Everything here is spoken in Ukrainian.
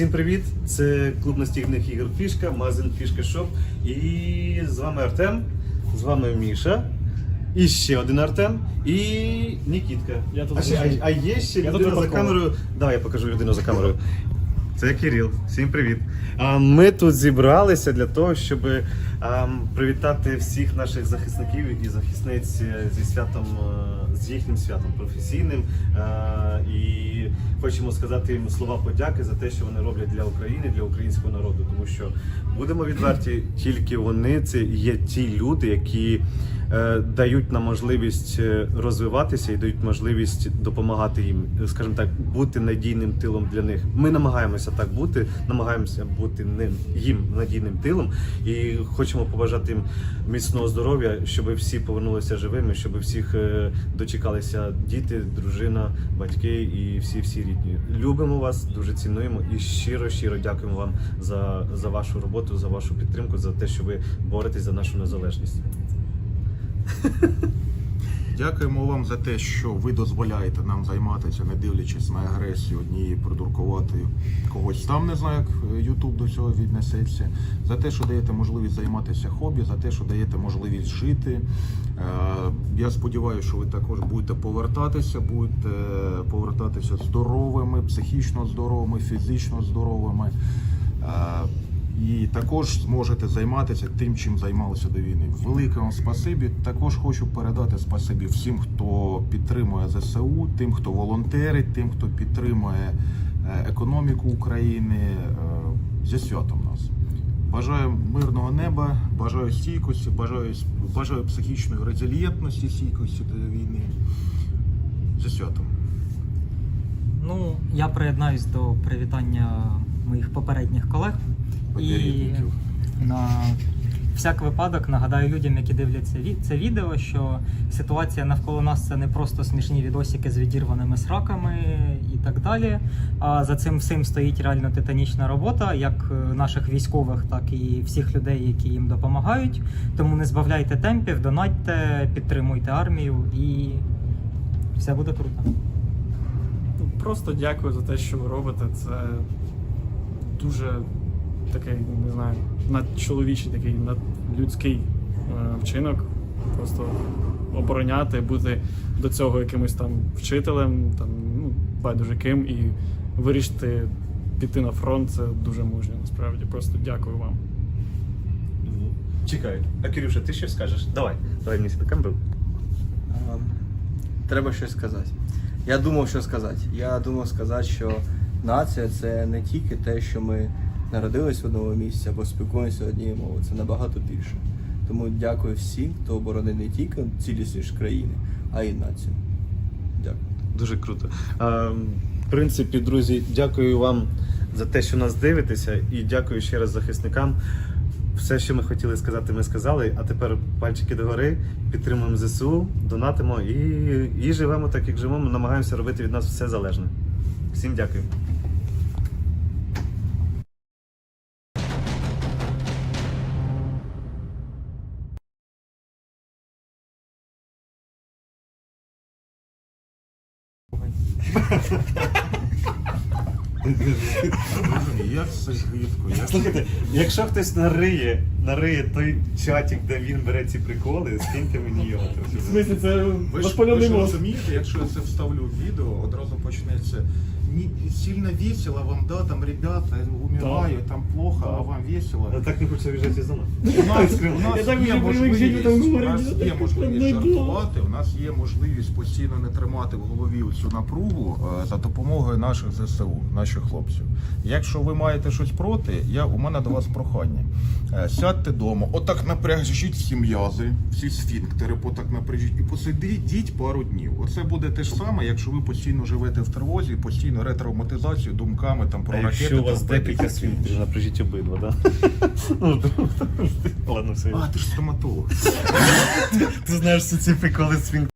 Всім привіт! Це клуб настільних ігор Фішка, магазин Фішка Шоп. І з вами Артем, з вами Міша. І ще один Артем і Нікітка. Я тут а, ще, а, а є ще Я людина за камерою. Давай я покажу людину за камерою. Це Кирил. Всім привіт. Ми тут зібралися для того, щоб привітати всіх наших захисників і захисниць е, зі святом, е, з їхнім святом професійним. Е, І хочемо сказати їм слова подяки за те, що вони роблять для України, для українського народу. Тому що будемо відверті, тільки вони це є ті люди, які е, дають нам можливість е, розвиватися і дають можливість допомагати їм, е, скажімо так, бути надійним тилом для них. Ми намагаємося так бути, намагаємося бути ним їм надійним тилом і хочемо побажати їм міцного здоров'я, щоб всі повернулися живими, щоб всіх е, дочекалися діти, дружина, батьки і всі всі рідні. Любимо вас, дуже цінуємо і щиро, щиро дякуємо вам за, за вашу роботу, за вашу підтримку, за те, що ви боретесь за нашу незалежність. Дякуємо вам за те, що ви дозволяєте нам займатися, не дивлячись на агресію однієї придуркувати когось там, не знаю, як Ютуб до цього віднесеться. За те, що даєте можливість займатися хобі, за те, що даєте можливість жити. Е, Я сподіваюся, що ви також будете повертатися, будете повертатися здоровими, психічно здоровими, фізично здоровими. І також зможете займатися тим, чим займалися до війни. Велике вам спасибі. Також хочу передати спасибі всім, хто підтримує ЗСУ, тим, хто волонтерить, тим, хто підтримує е, економіку України. Е, Зі святом нас. Бажаю мирного неба, бажаю стійкості, бажаю, бажаю психічної резильєнтності, стійкості до війни. Зі святом. Ну, я приєднаюсь до привітання моїх попередніх колег. І на всяк випадок нагадаю людям, які дивляться це відео, що ситуація навколо нас це не просто смішні відосики з відірваними сраками і так далі. А за цим всім стоїть реально титанічна робота, як е, наших військових, так і всіх людей, які їм допомагають. Тому не збавляйте темпів, донатьте, підтримуйте армію і все буде круто. Просто дякую за те, що ви робите. Це дуже такий, не знаю, надчоловічий, такий надлюдський е, вчинок. Просто обороняти, бути до цього якимось там вчителем, там, ну, байдуже ким, і вирішити піти на фронт це дуже мужньо, насправді. Просто дякую вам. Чекай, а Кирюша, ти щось скажеш? Давай, давай мені сюди камеру. Ем, Треба щось сказати. Я думав, що сказати. Я думав сказати, що нація це не тільки те, що ми народились в одному місці або спілкуємося однією мовою, це набагато більше. Тому дякую всім, хто оборонив не тільки цілісність країни, а й націю. Дякую. Дуже круто. В принципі, друзі, дякую вам за те, що нас дивитеся, і дякую ще раз захисникам. Все, що ми хотіли сказати, ми сказали. А тепер пальчики догори, підтримуємо ЗСУ, донатимо і, і живемо так, як живемо. Намагаємося робити від нас все залежне. Всім дякую. Як все швидко, Я... Слухайте, якщо хтось нариє, нариє той чатик, де він бере ці приколи, скиньте мені його. В смислі, це Ви ж, ви ж розумієте, якщо я це вставлю в відео, одразу почнеться «Ні- сильно весело вам, да, там ребята умирають, там плохо, а вам весело. Я так не хочу виїжджати зону. У нас, у нас є можливість, у нас є можливість жартувати, у нас є можливість постійно не тримати в голові цю напругу е, за допомогою наших ЗСУ, наших хлопців. Якщо ви маєте щось проти, я, у мене до вас прохання. Е, Сядьте вдома, отак напряжіть всі м'язи, всі сфінктери, отак напряжіть і посидіть пару днів. Оце буде те ж саме, якщо ви постійно живете в тривозі, постійно ретравматизацію думками там про А ракети. якщо у вас декілька таке напряжіть обидва, да? Ну, Ладно, все. А, ти ж стоматолог. Ти знаєш всі ці приколи свінків.